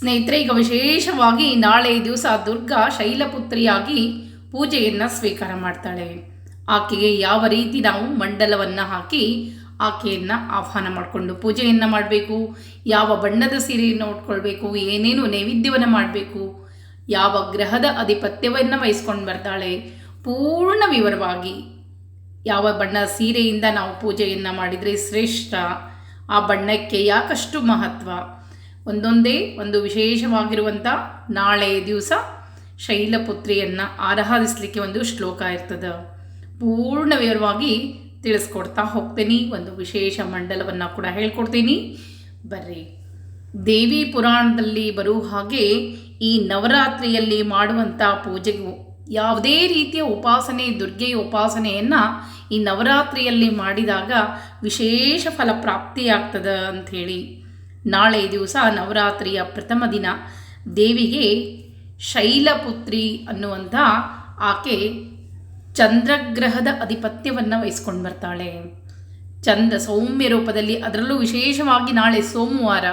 ಸ್ನೇಹಿತರೆ, ಈಗ ವಿಶೇಷವಾಗಿ ನಾಳೆ ದಿವಸ ದುರ್ಗಾ ಶೈಲಪುತ್ರಿಯಾಗಿ ಪೂಜೆಯನ್ನು ಸ್ವೀಕಾರ ಮಾಡ್ತಾಳೆ. ಆಕೆಗೆ ಯಾವ ರೀತಿ ನಾವು ಮಂಡಲವನ್ನು ಹಾಕಿ ಆಕೆಯನ್ನು ಆಹ್ವಾನ ಮಾಡಿಕೊಂಡು ಪೂಜೆಯನ್ನು ಮಾಡಬೇಕು, ಯಾವ ಬಣ್ಣದ ಸೀರೆಯನ್ನು ಉಟ್ಕೊಳ್ಬೇಕು, ಏನೇನು ನೈವೇದ್ಯವನ್ನು ಮಾಡಬೇಕು, ಯಾವ ಗ್ರಹದ ಅಧಿಪತ್ಯವನ್ನು ವಹಿಸ್ಕೊಂಡು ಬರ್ತಾಳೆ, ಪೂರ್ಣ ವಿವರವಾಗಿ ಯಾವ ಬಣ್ಣ ಸೀರೆಯಿಂದ ನಾವು ಪೂಜೆಯನ್ನು ಮಾಡಿದರೆ ಶ್ರೇಷ್ಠ, ಆ ಬಣ್ಣಕ್ಕೆ ಯಾಕಷ್ಟು ಮಹತ್ವ ಒಂದೊಂದೇ ಒಂದು ವಿಶೇಷವಾಗಿರುವಂಥ ನಾಳೆ ದಿವಸ ಶೈಲಪುತ್ರಿಯನ್ನು ಆರಾಧಿಸಲಿಕ್ಕೆ ಒಂದು ಶ್ಲೋಕ ಇರ್ತದೆ. ಪೂರ್ಣ ವಿವರವಾಗಿ ತಿಳಿಸ್ಕೊಡ್ತಾ ಹೋಗ್ತೀನಿ. ಒಂದು ವಿಶೇಷ ಮಂಡಲವನ್ನು ಕೂಡ ಹೇಳ್ಕೊಡ್ತೀನಿ. ಬರ್ರಿ. ದೇವಿ ಪುರಾಣದಲ್ಲಿ ಬರುವ ಹಾಗೆ ಈ ನವರಾತ್ರಿಯಲ್ಲಿ ಮಾಡುವಂಥ ಪೂಜೆಗೂ ಯಾವುದೇ ರೀತಿಯ ಉಪಾಸನೆ, ದುರ್ಗೆಯ ಉಪಾಸನೆಯನ್ನು ಈ ನವರಾತ್ರಿಯಲ್ಲಿ ಮಾಡಿದಾಗ ವಿಶೇಷ ಫಲ ಪ್ರಾಪ್ತಿಯಾಗ್ತದೆ ಅಂಥೇಳಿ ನಾಳೆ ದಿವಸ ನವರಾತ್ರಿಯ ಪ್ರಥಮ ದಿನ. ದೇವಿಗೆ ಶೈಲಪುತ್ರಿ ಅನ್ನುವಂಥ ಆಕೆ ಚಂದ್ರಗ್ರಹದ ಅಧಿಪತ್ಯವನ್ನು ವಹಿಸ್ಕೊಂಡು ಬರ್ತಾಳೆ. ಚಂದ್ರ ಸೌಮ್ಯ ರೂಪದಲ್ಲಿ ಅದರಲ್ಲೂ ವಿಶೇಷವಾಗಿ ನಾಳೆ ಸೋಮವಾರ.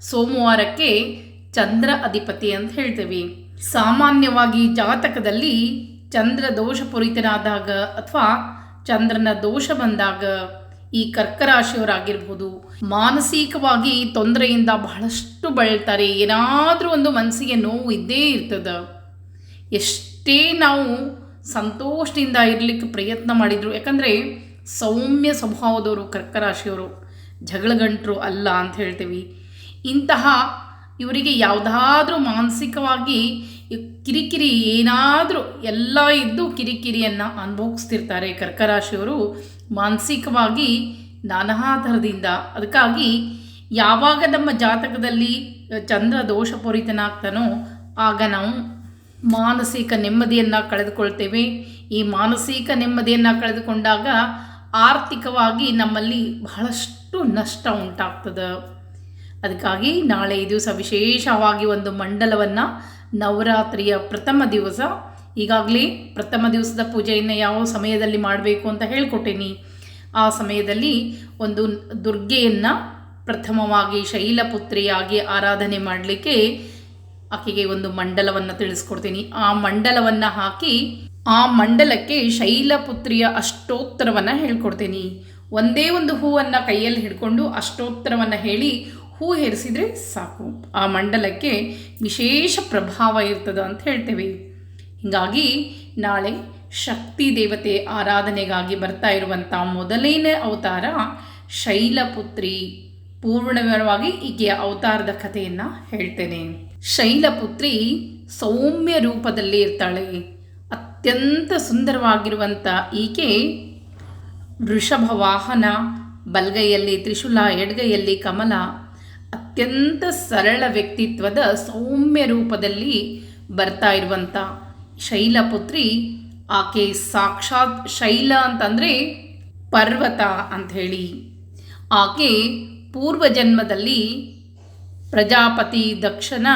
ಸೋಮವಾರಕ್ಕೆ ಚಂದ್ರ ಅಧಿಪತಿ ಅಂತ ಹೇಳ್ತೇವೆ. ಸಾಮಾನ್ಯವಾಗಿ ಜಾತಕದಲ್ಲಿ ಚಂದ್ರ ದೋಷಪೂರಿತನಾದಾಗ ಅಥವಾ ಚಂದ್ರನ ದೋಷ ಬಂದಾಗ ಈ ಕರ್ಕರಾಶಿಯವರಾಗಿರ್ಬೋದು, ಮಾನಸಿಕವಾಗಿ ತೊಂದರೆಯಿಂದ ಬಹಳಷ್ಟು ಬಳಲ್ತಾರೆ. ಏನಾದರೂ ಒಂದು ಮನಸ್ಸಿಗೆ ನೋವು ಇದ್ದೇ ಇರ್ತದೆ. ಎಷ್ಟೇ ನಾವು ಸಂತೋಷದಿಂದ ಇರಲಿಕ್ಕೆ ಪ್ರಯತ್ನ ಮಾಡಿದರು, ಯಾಕಂದರೆ ಸೌಮ್ಯ ಸ್ವಭಾವದವರು ಕರ್ಕರಾಶಿಯವರು, ಜಗಳಗಂಟರು ಅಲ್ಲ ಅಂತ ಹೇಳ್ತೀವಿ. ಇಂತಹ ಇವರಿಗೆ ಯಾವುದಾದ್ರೂ ಮಾನಸಿಕವಾಗಿ ಕಿರಿಕಿರಿ ಏನಾದರೂ ಎಲ್ಲ ಇದ್ದು ಕಿರಿಕಿರಿಯನ್ನು ಅನುಭವಿಸ್ತಿರ್ತಾರೆ ಕರ್ಕರಾಶಿಯವರು. ಮಾನಸಿಕವಾಗಿ ನಾನಾ ಥರದಿಂದ ಅದಕ್ಕಾಗಿ ಯಾವಾಗ ನಮ್ಮ ಜಾತಕದಲ್ಲಿ ಚಂದ್ರ ದೋಷಪೂರಿತನಾಗ್ತಾನೋ ಆಗ ನಾವು ಮಾನಸಿಕ ನೆಮ್ಮದಿಯನ್ನು ಕಳೆದುಕೊಳ್ತೇವೆ. ಈ ಮಾನಸಿಕ ನೆಮ್ಮದಿಯನ್ನು ಕಳೆದುಕೊಂಡಾಗ ಆರ್ಥಿಕವಾಗಿ ನಮ್ಮಲ್ಲಿ ಬಹಳಷ್ಟು ನಷ್ಟ ಉಂಟಾಗ್ತದೆ. ಅದಕ್ಕಾಗಿ ನಾಳೆ ದಿವಸ ವಿಶೇಷವಾಗಿ ಒಂದು ಮಂಡಲವನ್ನು ನವರಾತ್ರಿಯ ಪ್ರಥಮ ದಿವಸ ಈಗಾಗಲೇ ಪ್ರಥಮ ದಿವಸದ ಪೂಜೆಯನ್ನು ಯಾವ ಸಮಯದಲ್ಲಿ ಮಾಡಬೇಕು ಅಂತ ಹೇಳ್ಕೊಟ್ಟೇನಿ. ಆ ಸಮಯದಲ್ಲಿ ಒಂದು ದುರ್ಗೆಯನ್ನು ಪ್ರಥಮವಾಗಿ ಶೈಲಪುತ್ರಿಯಾಗಿ ಆರಾಧನೆ ಮಾಡಲಿಕ್ಕೆ ಆಕೆಗೆ ಒಂದು ಮಂಡಲವನ್ನು ತಿಳಿಸ್ಕೊಡ್ತೀನಿ. ಆ ಮಂಡಲವನ್ನು ಹಾಕಿ ಆ ಮಂಡಲಕ್ಕೆ ಶೈಲಪುತ್ರಿಯ ಅಷ್ಟೋತ್ತರವನ್ನು ಹೇಳ್ಕೊಡ್ತೀನಿ. ಒಂದೇ ಒಂದು ಹೂವನ್ನು ಕೈಯಲ್ಲಿ ಹಿಡ್ಕೊಂಡು ಅಷ್ಟೋತ್ತರವನ್ನು ಹೇಳಿ ಹೂ ಹೆರಿಸಿದರೆ ಸಾಕು. ಆ ಮಂಡಲಕ್ಕೆ ವಿಶೇಷ ಪ್ರಭಾವ ಇರ್ತದೆ ಅಂತ ಹೇಳ್ತೇವೆ. ಹೀಗಾಗಿ ನಾಳೆ ಶಕ್ತಿ ದೇವತೆ ಆರಾಧನೆಗಾಗಿ ಬರ್ತಾ ಇರುವಂಥ ಮೊದಲನೇ ಅವತಾರ ಶೈಲಪುತ್ರಿ. ಪೂರ್ಣವಾಗಿ ಈಕೆಯ ಅವತಾರದ ಕಥೆಯನ್ನು ಹೇಳ್ತೇನೆ. ಶೈಲಪುತ್ರಿ ಸೌಮ್ಯ ರೂಪದಲ್ಲಿ ಇರ್ತಾಳೆ. ಅತ್ಯಂತ ಸುಂದರವಾಗಿರುವಂಥ ಈಕೆ ವೃಷಭ ವಾಹನ, ಬಲ್ಗೈಯಲ್ಲಿ ತ್ರಿಶೂಲ ಎಡ್ಗೈಯಲ್ಲಿ ಕಮಲ, ಅತ್ಯಂತ ಸರಳ ವ್ಯಕ್ತಿತ್ವದ ಸೌಮ್ಯ ರೂಪದಲ್ಲಿ ಬರ್ತಾ ಇರುವಂಥ ಶೈಲಪುತ್ರಿ, ಆಕೆ ಸಾಕ್ಷಾತ್ ಶೈಲ ಅಂತಂದರೆ ಪರ್ವತ ಅಂಥೇಳಿ. ಆಕೆ ಪೂರ್ವ ಜನ್ಮದಲ್ಲಿ ಪ್ರಜಾಪತಿ ದಕ್ಷನ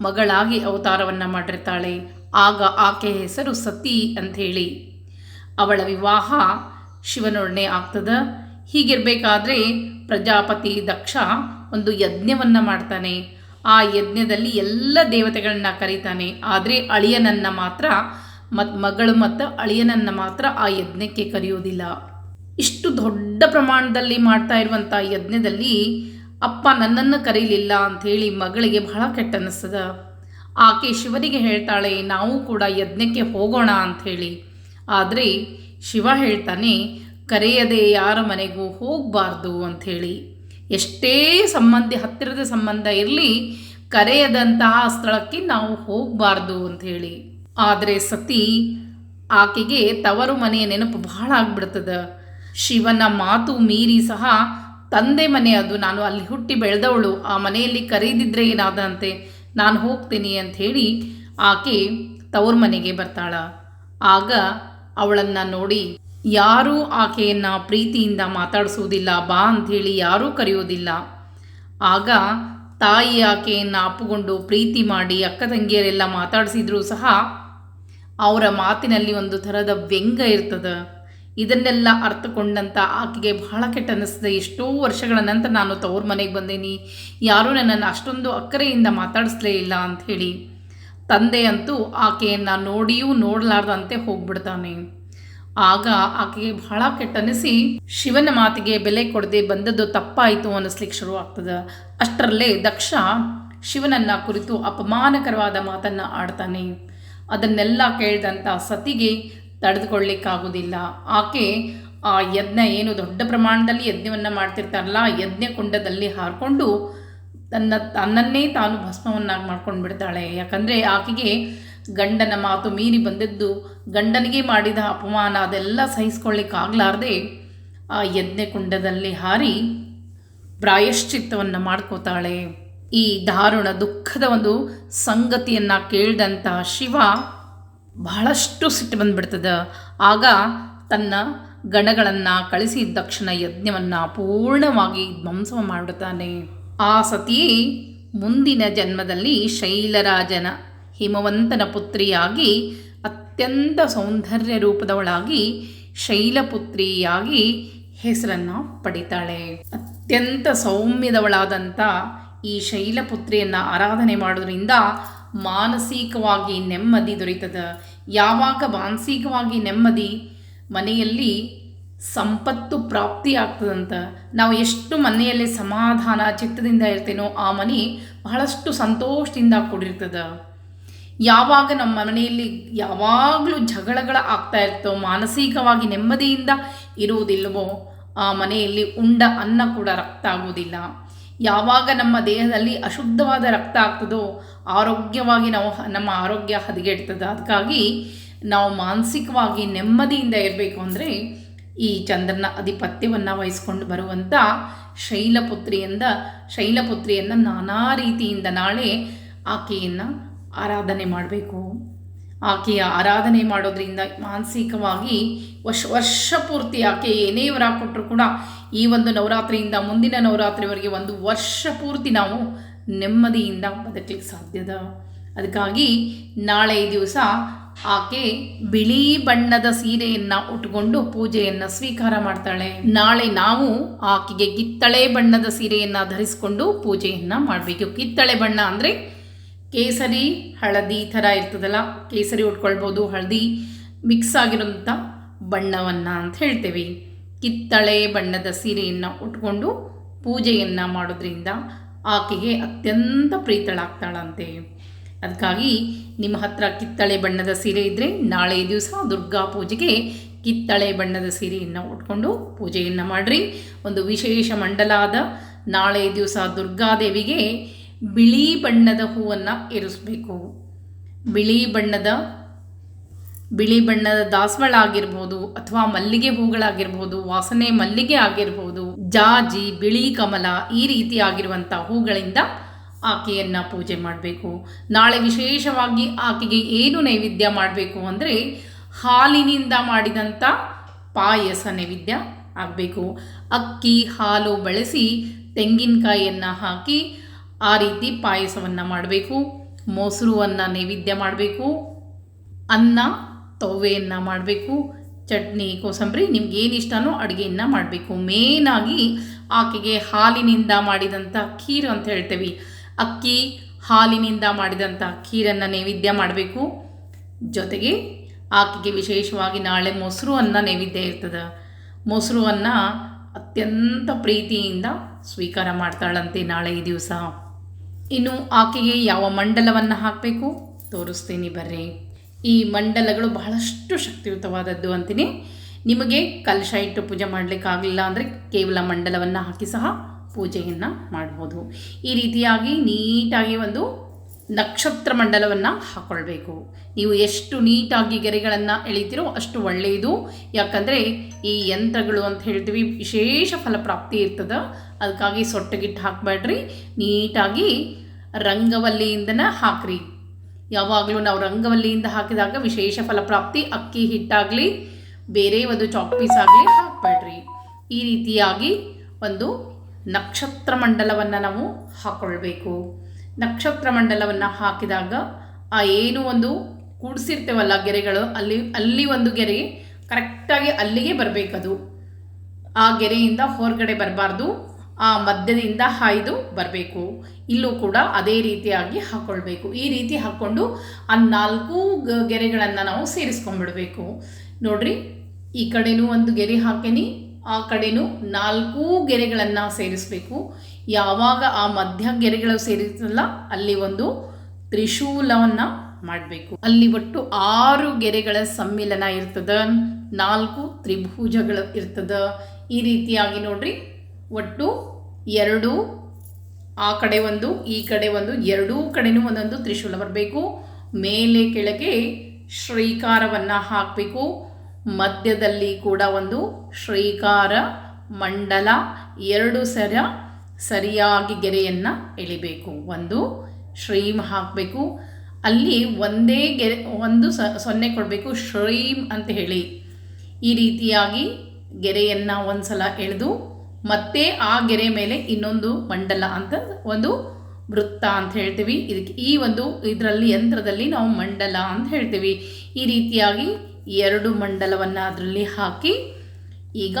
ಮಗಳಾಗಿ ಅವತಾರವನ್ನು ಮಾಡಿರ್ತಾಳೆ. ಆಗ ಆಕೆ ಹೆಸರು ಸತಿ ಅಂಥೇಳಿ. ಅವಳ ವಿವಾಹ ಶಿವನೊಡನೆ ಆಗ್ತದ. ಹೀಗಿರಬೇಕಾದ್ರೆ ಪ್ರಜಾಪತಿ ದಕ್ಷ ಒಂದು ಯಜ್ಞವನ್ನು ಮಾಡ್ತಾನೆ. ಆ ಯಜ್ಞದಲ್ಲಿ ಎಲ್ಲ ದೇವತೆಗಳನ್ನ ಕರೀತಾನೆ. ಆದರೆ ಅಳಿಯನನ್ನು ಮಾತ್ರ ಮತ್ ಮಗಳು ಮತ್ತು ಅಳಿಯನನ್ನು ಮಾತ್ರ ಆ ಯಜ್ಞಕ್ಕೆ ಕರೆಯೋದಿಲ್ಲ. ಇಷ್ಟು ದೊಡ್ಡ ಪ್ರಮಾಣದಲ್ಲಿ ಮಾಡ್ತಾ ಇರುವಂಥ ಯಜ್ಞದಲ್ಲಿ ಅಪ್ಪ ನನ್ನನ್ನು ಕರೀಲಿಲ್ಲ ಅಂಥೇಳಿ ಮಗಳಿಗೆ ಬಹಳ ಕೆಟ್ಟ ಅನ್ನಿಸ್ತದ ಆಕೆ ಶಿವನಿಗೆ ಹೇಳ್ತಾಳೆ, ನಾವು ಕೂಡ ಯಜ್ಞಕ್ಕೆ ಹೋಗೋಣ ಅಂಥೇಳಿ. ಆದರೆ ಶಿವ ಹೇಳ್ತಾನೆ, ಕರೆಯದೆ ಯಾರ ಮನೆಗೂ ಹೋಗಬಾರ್ದು ಅಂಥೇಳಿ. ಎಷ್ಟೇ ಸಂಬಂಧಿ, ಹತ್ತಿರದ ಸಂಬಂಧ ಇರಲಿ, ಕರೆಯದಂತಹ ಸ್ಥಳಕ್ಕೆ ನಾವು ಹೋಗಬಾರ್ದು ಹೇಳಿ. ಆದರೆ ಸತಿ ಆಕೆಗೆ ತವರು ಮನೆಯ ನೆನಪು ಬಹಳ ಆಗ್ಬಿಡ್ತದ. ಶಿವನ ಮಾತು ಮೀರಿ ಸಹ ತಂದೆ ಮನೆ ಅದು. ನಾನು ಅಲ್ಲಿ ಹುಟ್ಟಿ ಬೆಳೆದವಳು. ಆ ಮನೆಯಲ್ಲಿ ಕರೀದಿದ್ರೆ ಏನಾದಂತೆ, ನಾನು ಹೋಗ್ತೀನಿ ಅಂತ ಹೇಳಿ ಆಕೆ ತವರು ಮನೆಗೆ ಬರ್ತಾಳ. ಆಗ ಅವಳನ್ನು ನೋಡಿ ಯಾರೂ ಆಕೆಯನ್ನು ಪ್ರೀತಿಯಿಂದ ಮಾತಾಡಿಸುವುದಿಲ್ಲ, ಬಾ ಅಂಥೇಳಿ ಯಾರೂ ಕರೆಯುವುದಿಲ್ಲ. ಆಗ ತಾಯಿ ಆಕೆಯನ್ನು ಅಪ್ಪುಗೊಂಡು ಪ್ರೀತಿ ಮಾಡಿ ಅಕ್ಕ ತಂಗಿಯರೆಲ್ಲ ಮಾತಾಡಿಸಿದ್ರೂ ಸಹ ಅವರ ಮಾತಿನಲ್ಲಿ ಒಂದು ಥರದ ವ್ಯಂಗ ಇರ್ತದೆ. ಇದನ್ನೆಲ್ಲ ಅರ್ಥಕೊಂಡಂತ ಆಕೆಗೆ ಬಹಳ ಕೆಟ್ಟ ಅನ್ನಿಸ್ತದೆ ಎಷ್ಟೋ ವರ್ಷಗಳ ನಂತರ ನಾನು ತವ್ರ ಮನೆಗೆ ಬಂದೇನಿ. ಯಾರೂ ನನ್ನನ್ನು ಅಷ್ಟೊಂದು ಅಕ್ಕರೆಯಿಂದ ಮಾತಾಡಿಸ್ಲೇ ಇಲ್ಲ ಅಂತ ಹೇಳಿ ತಂದೆ ಅಂತೂ ಆಕೆಯನ್ನು ನೋಡಿಯೂ ನೋಡಲಾರ್ದಂತೆ ಹೋಗ್ಬಿಡ್ತಾನೆ. ಆಗ ಆಕೆಗೆ ಬಹಳ ಕೆಟ್ಟನಿಸಿ ಶಿವನ ಮಾತಿಗೆ ಬೆಲೆ ಕೊಡದೆ ಬಂದದ್ದು ತಪ್ಪಾಯಿತು, ಅನ್ನಿಸ್ಲಿಕ್ಕೆ ಶುರು ಆಗ್ತದೆ. ಅಷ್ಟರಲ್ಲೇ ದಕ್ಷ ಶಿವನನ್ನ ಕುರಿತು ಅಪಮಾನಕರವಾದ ಮಾತನ್ನು ಆಡ್ತಾನೆ. ಅದನ್ನೆಲ್ಲ ಕೇಳಿದಂಥ ಸತಿಗೆ ತಡೆದುಕೊಳ್ಳಿಕ್ಕಾಗೋದಿಲ್ಲ. ಆಕೆ ಆ ಯಜ್ಞ ಏನು ದೊಡ್ಡ ಪ್ರಮಾಣದಲ್ಲಿ ಯಜ್ಞವನ್ನು ಮಾಡ್ತಿರ್ತಾರಲ್ಲ, ಯಜ್ಞ ಕುಂಡದಲ್ಲಿ ಹಾರ್ಕೊಂಡು ತನ್ನ ತನ್ನನ್ನೇ ತಾನು ಭಸ್ಮವನ್ನಾಗಿ ಮಾಡ್ಕೊಂಡು ಬಿಡ್ತಾಳೆ ಯಾಕಂದರೆ ಆಕೆಗೆ ಗಂಡನ ಮಾತು ಮೀರಿ ಬಂದದ್ದು, ಗಂಡನಿಗೆ ಮಾಡಿದ ಅಪಮಾನ ಅದೆಲ್ಲ ಸಹಿಸ್ಕೊಳ್ಳಿಕ್ಕಾಗಲಾರ್ದೆ, ಆ ಯಜ್ಞ ಕುಂಡದಲ್ಲಿ ಹಾರಿ ಪ್ರಾಯಶ್ಚಿತ್ತವನ್ನು ಮಾಡ್ಕೋತಾಳೆ. ಈ ದಾರುಣ ದುಃಖದ ಒಂದು ಸಂಗತಿಯನ್ನು ಕೇಳಿದಂಥ ಶಿವ ಬಹಳಷ್ಟು ಸಿಟ್ಟು ಬಂದುಬಿಡ್ತದೆ. ಆಗ ತನ್ನ ಗಣಗಳನ್ನು ಕಳಿಸಿ ದಕ್ಷಿಣ ಯಜ್ಞವನ್ನು ಪೂರ್ಣವಾಗಿ ಧ್ವಂಸ ಮಾಡುತ್ತಾನೆ ಆ ಸತಿಯೇ ಮುಂದಿನ ಜನ್ಮದಲ್ಲಿ ಶೈಲರಾಜನ ಹಿಮವಂತನ ಪುತ್ರಿಯಾಗಿ, ಅತ್ಯಂತ ಸೌಂದರ್ಯ ರೂಪದವಳಾಗಿ, ಶೈಲಪುತ್ರಿಯಾಗಿ ಹೆಸರನ್ನು ಪಡಿತಾಳೆ. ಅತ್ಯಂತ ಸೌಮ್ಯದವಳಾದಂಥ ಈ ಶೈಲಪುತ್ರಿಯನ್ನು ಆರಾಧನೆ ಮಾಡೋದ್ರಿಂದ ಮಾನಸಿಕವಾಗಿ ನೆಮ್ಮದಿ ದೊರೀತದ. ಯಾವಾಗ ಮಾನಸಿಕವಾಗಿ ನೆಮ್ಮದಿ? ಮನೆಯಲ್ಲಿ ಸಂಪತ್ತು ಪ್ರಾಪ್ತಿ ಆಗ್ತದಂತ ನಾವು ಎಷ್ಟು ಮನೆಯಲ್ಲಿ ಸಮಾಧಾನ ಚಿತ್ತದಿಂದ ಇರ್ತೇನೋ ಆ ಮನೆ ಬಹಳಷ್ಟು ಸಂತೋಷದಿಂದ ಕೂಡಿರ್ತದ. ಯಾವಾಗ ನಮ್ಮ ಮನೆಯಲ್ಲಿ ಯಾವಾಗಲೂ ಜಗಳಗಳ ಆಗ್ತಾ ಇರ್ತೋ, ಮಾನಸಿಕವಾಗಿ ನೆಮ್ಮದಿಯಿಂದ ಇರುವುದಿಲ್ಲವೋ, ಆ ಮನೆಯಲ್ಲಿ ಉಂಡ ಅನ್ನ ಕೂಡ ರಕ್ತ ಆಗುವುದಿಲ್ಲ. ಯಾವಾಗ ನಮ್ಮ ದೇಹದಲ್ಲಿ ಅಶುದ್ಧವಾದ ರಕ್ತ ಆಗ್ತದೋ, ಆರೋಗ್ಯವಾಗಿ ನಾವು ನಮ್ಮ ಆರೋಗ್ಯ ಹದಗೆಡ್ತದೆ. ಅದಕ್ಕಾಗಿ ನಾವು ಮಾನಸಿಕವಾಗಿ ನೆಮ್ಮದಿಯಿಂದ ಇರಬೇಕು ಅಂದರೆ ಈ ಚಂದ್ರನ ಅಧಿಪತ್ಯವನ್ನು ವಹಿಸ್ಕೊಂಡು ಬರುವಂಥ ಶೈಲಪುತ್ರಿಯಿಂದ, ಶೈಲಪುತ್ರಿಯನ್ನು ನಾನಾ ರೀತಿಯಿಂದ ನಾಳೆ ಆಕೆಯನ್ನು ಆರಾಧನೆ ಮಾಡಬೇಕು. ಆಕೆಯ ಆರಾಧನೆ ಮಾಡೋದ್ರಿಂದ ಮಾನಸಿಕವಾಗಿ ವರ್ಷ ವರ್ಷ ಪೂರ್ತಿ ಆಕೆ ಏನೇ ವರ ಕೊಟ್ಟರು ಕೂಡ ಈ ಒಂದು ನವರಾತ್ರಿಯಿಂದ ಮುಂದಿನ ನವರಾತ್ರಿವರೆಗೆ ಒಂದು ವರ್ಷ ಪೂರ್ತಿ ನಾವು ನೆಮ್ಮದಿಯಿಂದ ಬದುಕಲಿಕ್ಕೆ ಸಾಧ್ಯದ. ಅದಕ್ಕಾಗಿ ನಾಳೆ ದಿವಸ ಆಕೆ ಬಿಳಿ ಬಣ್ಣದ ಸೀರೆಯನ್ನು ಉಟ್ಕೊಂಡು ಪೂಜೆಯನ್ನು ಸ್ವೀಕಾರ ಮಾಡ್ತಾಳೆ. ನಾಳೆ ನಾವು ಆಕೆಗೆ ಕಿತ್ತಳೆ ಬಣ್ಣದ ಸೀರೆಯನ್ನು ಧರಿಸಿಕೊಂಡು ಪೂಜೆಯನ್ನು ಮಾಡಬೇಕು. ಕಿತ್ತಳೆ ಬಣ್ಣ ಅಂದರೆ ಕೇಸರಿ, ಹಳದಿ ಥರ ಇರ್ತದಲ್ಲ, ಕೇಸರಿ ಉಟ್ಕೊಳ್ಬೋದು, ಹಳದಿ ಮಿಕ್ಸ್ ಆಗಿರೋಂಥ ಬಣ್ಣವನ್ನು ಅಂತ ಹೇಳ್ತೇವೆ. ಕಿತ್ತಳೆ ಬಣ್ಣದ ಸೀರೆಯನ್ನು ಉಟ್ಕೊಂಡು ಪೂಜೆಯನ್ನು ಮಾಡೋದ್ರಿಂದ ಆಕೆಗೆ ಅತ್ಯಂತ ಪ್ರೀತಳಾಗ್ತಾಳಂತೆ. ಅದಕ್ಕಾಗಿ ನಿಮ್ಮ ಹತ್ರ ಕಿತ್ತಳೆ ಬಣ್ಣದ ಸೀರೆ ಇದ್ದರೆ ನಾಳೆ ದಿವಸ ದುರ್ಗಾ ಪೂಜೆಗೆ ಕಿತ್ತಳೆ ಬಣ್ಣದ ಸೀರೆಯನ್ನು ಉಟ್ಕೊಂಡು ಪೂಜೆಯನ್ನು ಮಾಡಿರಿ. ಒಂದು ವಿಶೇಷ ಮಂಡಲಾದ ನಾಳೆ ದಿವಸ ದುರ್ಗಾದೇವಿಗೆ ಬಿಳಿ ಬಣ್ಣದ ಹೂವನ್ನು ಇರಿಸಬೇಕು. ಬಿಳಿ ಬಣ್ಣದ ಬಿಳಿ ಬಣ್ಣದ ದಾಸವಾಳ ಆಗಿರ್ಬೋದು ಅಥವಾ ಮಲ್ಲಿಗೆ ಹೂಗಳಾಗಿರ್ಬೋದು, ವಾಸನೆ ಮಲ್ಲಿಗೆ ಆಗಿರ್ಬೋದು, ಜಾಜಿ, ಬಿಳಿ ಕಮಲ ಈ ರೀತಿ ಆಗಿರುವಂಥ ಹೂಗಳಿಂದ ಆಕೆಯನ್ನು ಪೂಜೆ ಮಾಡಬೇಕು. ನಾಳೆ ವಿಶೇಷವಾಗಿ ಆಕೆಗೆ ಏನು ನೈವೇದ್ಯ ಮಾಡಬೇಕು ಅಂದರೆ ಹಾಲಿನಿಂದ ಮಾಡಿದಂಥ ಪಾಯಸ ನೈವೇದ್ಯ ಆಗಬೇಕು. ಅಕ್ಕಿ ಹಾಲು ಬಳಸಿ ತೆಂಗಿನಕಾಯಿಯನ್ನು ಹಾಕಿ ಆ ರೀತಿ ಪಾಯಸವನ್ನು ಮಾಡಬೇಕು, ಮೊಸರುವನ್ನು ನೈವೇದ್ಯ ಮಾಡಬೇಕು, ಅನ್ನ ತೊವೆಯನ್ನು ಮಾಡಬೇಕು, ಚಟ್ನಿ, ಕೋಸಂಬರಿ, ನಿಮ್ಗೆ ಇಷ್ಟನೋ ಅಡುಗೆಯನ್ನು ಮಾಡಬೇಕು. ಮೇನಾಗಿ ಆಕೆಗೆ ಹಾಲಿನಿಂದ ಮಾಡಿದಂಥ ಖೀರು ಅಂತ ಹೇಳ್ತೇವೆ. ಅಕ್ಕಿ, ಹಾಲಿನಿಂದ ಮಾಡಿದಂಥ ಖೀರನ್ನು ನೈವೇದ್ಯ ಮಾಡಬೇಕು. ಜೊತೆಗೆ ಆಕೆಗೆ ವಿಶೇಷವಾಗಿ ನಾಳೆ ಮೊಸರು ಅನ್ನ ನೈವೇದ್ಯ ಇರ್ತದೆ. ಮೊಸರು ಅತ್ಯಂತ ಪ್ರೀತಿಯಿಂದ ಸ್ವೀಕಾರ ಮಾಡ್ತಾಳಂತೆ ನಾಳೆ ಈ ದಿವಸ. ಇನ್ನು ಆಕೆಗೆ ಯಾವ ಮಂಡಲವನ್ನು ಹಾಕಬೇಕು? ತೋರಿಸ್ತೀನಿ ಬರ್ರಿ. ಈ ಮಂಡಲಗಳು ಬಹಳಷ್ಟು ಶಕ್ತಿಯುತವಾದದ್ದು ಅಂತೀನಿ. ನಿಮಗೆ ಕಲಶ ಇಟ್ಟು ಪೂಜೆ ಮಾಡಲಿಕ್ಕಾಗಲಿಲ್ಲ ಅಂದರೆ ಕೇವಲ ಮಂಡಲವನ್ನು ಹಾಕಿ ಸಹ ಪೂಜೆಯನ್ನು ಮಾಡ್ಬೋದು. ಈ ರೀತಿಯಾಗಿ ನೀಟಾಗಿ ಒಂದು ನಕ್ಷತ್ರ ಮಂಡಲವನ್ನು ಹಾಕ್ಕೊಳ್ಬೇಕು ನೀವು ಎಷ್ಟು ನೀಟಾಗಿ ಗೆರೆಗಳನ್ನು ಎಳಿತೀರೋ ಅಷ್ಟು ಒಳ್ಳೆಯದು. ಯಾಕಂದರೆ ಈ ಯಂತ್ರಗಳು ಅಂತ ಹೇಳ್ತೀವಿ, ವಿಶೇಷ ಫಲಪ್ರಾಪ್ತಿ ಇರ್ತದೆ. ಅದಕ್ಕಾಗಿ ಸೊಟ್ಟಗಿಟ್ಟು ಹಾಕಬೇಡ್ರಿ. ನೀಟಾಗಿ ರಂಗವಲ್ಲಿಯಿಂದನೇ ಹಾಕ್ರಿ. ಯಾವಾಗಲೂ ನಾವು ರಂಗವಲ್ಲಿಯಿಂದ ಹಾಕಿದಾಗ ವಿಶೇಷ ಫಲಪ್ರಾಪ್ತಿ, ಅಕ್ಕಿ ಹಿಟ್ಟಾಗಲಿ, ಬೇರೆ ಒಂದು ಚಾಕ್ ಪೀಸ್ ಆಗಲಿ ಹಾಕಬೇಡ್ರಿ. ಈ ರೀತಿಯಾಗಿ ಒಂದು ನಕ್ಷತ್ರ ಮಂಡಲವನ್ನು ನಾವು ಹಾಕ್ಕೊಳ್ಬೇಕು ನಕ್ಷತ್ರ ಮಂಡಲವನ್ನು ಹಾಕಿದಾಗ ಆ ಏನು ಒಂದು ಕೂಡಿಸಿರ್ತೇವಲ್ಲ ಗೆರೆಗಳು, ಅಲ್ಲಿ ಅಲ್ಲಿ ಒಂದು ಗೆರೆ ಕರೆಕ್ಟಾಗಿ ಅಲ್ಲಿಗೆ ಬರಬೇಕದು. ಆ ಗೆರೆಯಿಂದ ಹೊರಗಡೆ ಬರಬಾರ್ದು, ಆ ಮಧ್ಯದಿಂದ ಹಾಯ್ದು ಬರಬೇಕು. ಇಲ್ಲೂ ಕೂಡ ಅದೇ ರೀತಿಯಾಗಿ ಹಾಕ್ಕೊಳ್ಬೇಕು ಈ ರೀತಿ ಹಾಕ್ಕೊಂಡು ಆ ನಾಲ್ಕು ಗೆರೆಗಳನ್ನು ನಾವು ಸೇರಿಸ್ಕೊಂಡ್ಬಿಡ್ಬೇಕು. ನೋಡ್ರಿ, ಈ ಕಡೆನೂ ಒಂದು ಗೆರೆ ಹಾಕೇನಿ, ಆ ಕಡೆನೂ ನಾಲ್ಕು ಗೆರೆಗಳನ್ನು ಸೇರಿಸಬೇಕು. ಯಾವಾಗ ಆ ಮಧ್ಯ ಗೆರೆಗಳು ಸೇರಿಸಲ್ಲ ಅಲ್ಲಿ ಒಂದು ತ್ರಿಶೂಲವನ್ನು ಮಾಡಬೇಕು. ಅಲ್ಲಿ ಒಟ್ಟು ಆರು ಗೆರೆಗಳ ಸಮ್ಮಿಲನ ಇರ್ತದ, ನಾಲ್ಕು ತ್ರಿಭುಜಗಳು ಇರ್ತದ. ಈ ರೀತಿಯಾಗಿ ನೋಡ್ರಿ, ಒಟ್ಟು ಎರಡು, ಆ ಕಡೆ ಒಂದು, ಈ ಕಡೆ ಒಂದು, ಎರಡೂ ಕಡೆನೂ ಒಂದೊಂದು ತ್ರಿಶೂಲ ಬರಬೇಕು. ಮೇಲೆ ಕೆಳಗೆ ಶ್ರೀಕಾರವನ್ನು ಹಾಕಬೇಕು. ಮಧ್ಯದಲ್ಲಿ ಕೂಡ ಒಂದು ಶ್ರೀಕಾರ ಮಂಡಲ, ಎರಡು ಸರ ಸರಿಯಾಗಿ ಗೆರೆಯನ್ನು ಎಳಿಬೇಕು. ಒಂದು ಶ್ರೀಮ್ ಹಾಕಬೇಕು. ಅಲ್ಲಿ ಒಂದೇ ಗೆರೆ, ಒಂದು ಸೊನ್ನೆ ಕೊಡಬೇಕು. ಶ್ರೀಮ್ ಅಂತ ಹೇಳಿ. ಈ ರೀತಿಯಾಗಿ ಗೆರೆಯನ್ನು ಒಂದು ಸಲ ಎಳೆದು, ಮತ್ತೆ ಆ ಗೆರೆ ಮೇಲೆ ಇನ್ನೊಂದು ಮಂಡಲ ಅಂತ ಒಂದು ವೃತ್ತ ಅಂತ ಹೇಳ್ತೀವಿ. ಇದಕ್ಕೆ ಈ ಒಂದು, ಇದರಲ್ಲಿ ಯಂತ್ರದಲ್ಲಿ ನಾವು ಮಂಡಲ ಅಂತ ಹೇಳ್ತೀವಿ. ಈ ರೀತಿಯಾಗಿ ಎರಡು ಮಂಡಲವನ್ನು ಅದರಲ್ಲಿ ಹಾಕಿ, ಈಗ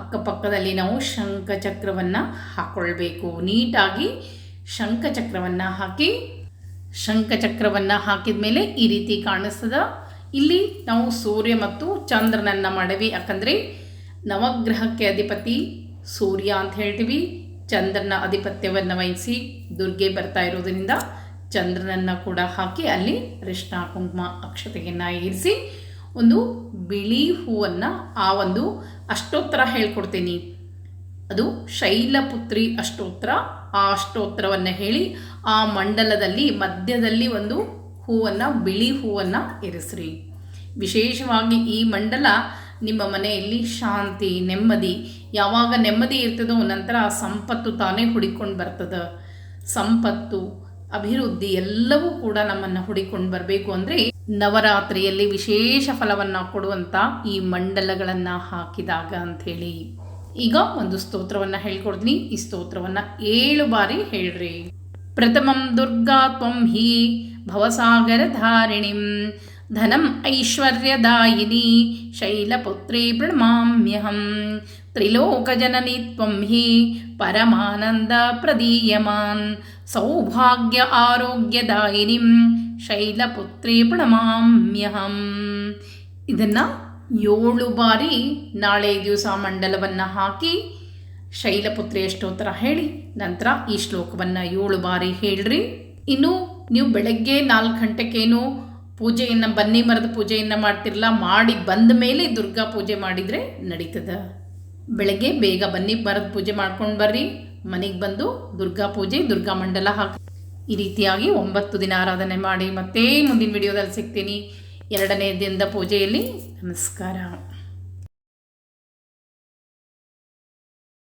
ಅಕ್ಕಪಕ್ಕದಲ್ಲಿ ನಾವು ಶಂಖಚಕ್ರವನ್ನು ಹಾಕ್ಕೊಳ್ಬೇಕು ನೀಟಾಗಿ ಶಂಖಚಕ್ರವನ್ನು ಹಾಕಿ, ಶಂಖಚಕ್ರವನ್ನು ಹಾಕಿದ ಮೇಲೆ ಈ ರೀತಿ ಕಾಣಿಸ್ತದ. ಇಲ್ಲಿ ನಾವು ಸೂರ್ಯ ಮತ್ತು ಚಂದ್ರನನ್ನು ಮಾಡವಿ. ಯಾಕಂದರೆ ನವಗ್ರಹಕ್ಕೆ ಅಧಿಪತಿ ಸೂರ್ಯ ಅಂತ ಹೇಳ್ತೀವಿ. ಚಂದ್ರನ ಅಧಿಪತ್ಯವನ್ನು ವಹಿಸಿ ದುರ್ಗೆ ಬರ್ತಾ ಇರೋದರಿಂದ ಚಂದ್ರನನ್ನು ಕೂಡ ಹಾಕಿ ಅಲ್ಲಿ ಅರಿಶಿನ ಕುಂಕುಮ, ಅಕ್ಷತೆಯನ್ನು ಇರಿಸಿ ಒಂದು ಬಿಳಿ ಹೂವನ್ನು ಆ ಒಂದು ಅಷ್ಟೋತ್ತರ ಹೇಳ್ಕೊಡ್ತೀನಿ. ಅದು ಶೈಲಪುತ್ರಿ ಅಷ್ಟೋತ್ತರ ಆ ಅಷ್ಟೋತ್ತರವನ್ನು ಹೇಳಿ ಆ ಮಂಡಲದಲ್ಲಿ, ಮಧ್ಯದಲ್ಲಿ ಒಂದು ಹೂವನ್ನು, ಬಿಳಿ ಹೂವನ್ನು ಇರಿಸ್ರಿ. ವಿಶೇಷವಾಗಿ ಈ ಮಂಡಲ ನಿಮ್ಮ ಮನೆಯಲ್ಲಿ ಶಾಂತಿ, ನೆಮ್ಮದಿ, ಯಾವಾಗ ನೆಮ್ಮದಿ ಇರ್ತದೋ ನಂತರ ಸಂಪತ್ತು ತಾನೇ ಹುಡಿಕೊಂಡು ಬರ್ತದೆ. ಸಂಪತ್ತು ಅಭಿವೃದ್ಧಿ ಎಲ್ಲವೂ ಕೂಡ ನಮ್ಮನ್ನು ಹುಡಿಕೊಂಡು ಬರಬೇಕು ಅಂದರೆ ನವರಾತ್ರಿಯಲ್ಲಿ ವಿಶೇಷ ಫಲವನ್ನು ಕೊಡುವಂಥ ಈ ಮಂಡಲಗಳನ್ನು ಹಾಕಿದಾಗ ಅಂಥೇಳಿ ಈಗ ಒಂದು ಸ್ತೋತ್ರವನ್ನು ಹೇಳ್ಕೊಡ್ತೀನಿ. ಈ ಸ್ತೋತ್ರವನ್ನು ಏಳು ಬಾರಿ ಹೇಳ್ರಿ. ಪ್ರಥಮಂ ದುರ್ಗಾ ತ್ವಂ ಹಿ ಭವಸಾಗರ ಧಾರಿಣಿಂ ಧನಂ ಐಶ್ವರ್ಯದಾಯಿನಿ ಶೈಲಪುತ್ರಿ ಪ್ರಣಮಾಮ್ಯಹಂ ತ್ರಿಲೋಕಜನನಿ ತ್ವಂ ಹಿ ಪರಮಾನಂದ ಪ್ರದೀಯಮಾನ್ ಸೌಭಾಗ್ಯ ಆರೋಗ್ಯದಾಯಿನಿಂ ಶೈಲಪುತ್ರಿ ಪ್ರಣಮಾಮ್ಯಹಂ ಇದನ್ನು ಏಳು ಬಾರಿ ನಾಳೆ ದಿವಸ ಮಂಡಲವನ್ನು ಹಾಕಿ ಶೈಲಪುತ್ರಿ ಎಷ್ಟೋತ್ತರ ಹೇಳಿ ನಂತರ ಈ ಶ್ಲೋಕವನ್ನು ಏಳು ಬಾರಿ ಹೇಳ್ರಿ ಇನ್ನು ನೀವು ಬೆಳಗ್ಗೆ ನಾಲ್ಕು ಗಂಟೆಗೇನು ಪೂಜೆಯನ್ನು ಬನ್ನಿ ಮರದ ಪೂಜೆಯನ್ನು ಮಾಡ್ತಿರಲ್ಲ ಮಾಡಿ ಬಂದ ಮೇಲೆ ದುರ್ಗಾ ಪೂಜೆ ಮಾಡಿದರೆ ನಡೀತದ. ಬೆಳಗ್ಗೆ ಬೇಗ ಬನ್ನಿ, ಭರತ್ ಪೂಜೆ ಮಾಡ್ಕೊಂಡು ಬರ್ರಿ. ಮನೆಗೆ ಬಂದು ದುರ್ಗಾ ಪೂಜೆ, ದುರ್ಗಾ ಮಂಡಲ ಹಾಕಿ ಈ ರೀತಿಯಾಗಿ ಒಂಬತ್ತು ದಿನ ಆರಾಧನೆ ಮಾಡಿ ಮತ್ತೆ ಮುಂದಿನ ವಿಡಿಯೋದಲ್ಲಿ ಸಿಗ್ತೀನಿ. ಎರಡನೇ ದಿನದ ಪೂಜೆಯಲ್ಲಿ ನಮಸ್ಕಾರ.